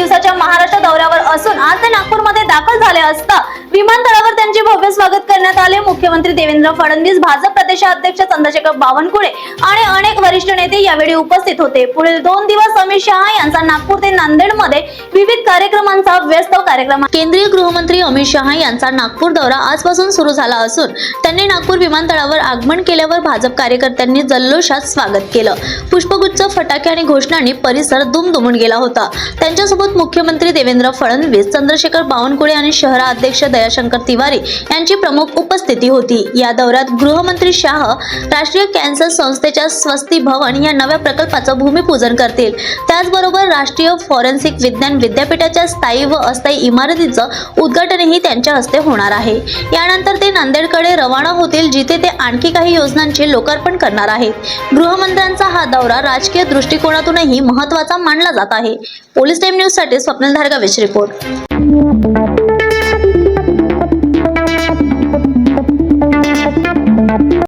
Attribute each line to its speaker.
Speaker 1: दिवसाच्या महाराष्ट्र दौऱ्यावर असून आज ते नागपूरमध्ये दाखल झाले असता विमानतळ त्यांचे भव्य स्वागत करण्यात आले. मुख्यमंत्री देवेंद्र फडणवीस भाजप प्रदेशाध्यक्ष चंद्रशेखर बावनकुळे आणि अनेक वरिष्ठ नेते यावेळी उपस्थित होते. पुढील दोन दिवस अमित शहा यांचा नागपूर ते नांदेडमध्ये विविध कार्यक्रमांचा व्यस्त कार्यक्रम केंद्रीय गृहमंत्री अमित शहा यांचा नागपूर दौरा आजपासून सुरू झाला असून त्यांनी नागपूर विमानतळावर आगमन केल्यावर भाजप कार्यकर्त्यांनी जल्लोषात स्वागत केलं. पुष्पगुच्छ फटाके आणि घोषणांनी परिसर दुमदुमून गेला होता. त्यांच्यासोबत मुख्यमंत्री देवेंद्र फडणवीस चंद्रशेखर बावनकुळे आणि शहराध्यक्ष दयाशंकर तिवारी यांची प्रमुख उपस्थिती होती. या दौऱ्यात गृहमंत्री शाह राष्ट्रीय कॅन्सर संस्थेच्या स्वस्ती भवन या नव्या प्रकल्पाचं भूमिपूजन करतील. त्याचबरोबर राष्ट्रीय फॉरेन्सिक विज्ञान विद्यापीठाच्या स्थायी व अस्थायी इमारतीचं उद्घाटनही त्यांच्या हस्ते होणार आहे. यानंतर ते नांदेडकडे रवाना होतील जिथे ते आणखी काही योजनांचे लोकार्पण करणार आहेत. गृहमंत्र्यांचा हा दौरा राजकीय दृष्टिकोनातूनही महत्त्वाचा मानला जात आहे. पोलीस टाइम न्यूजसाठी स्वप्नील धारगावेच रिपोर्ट.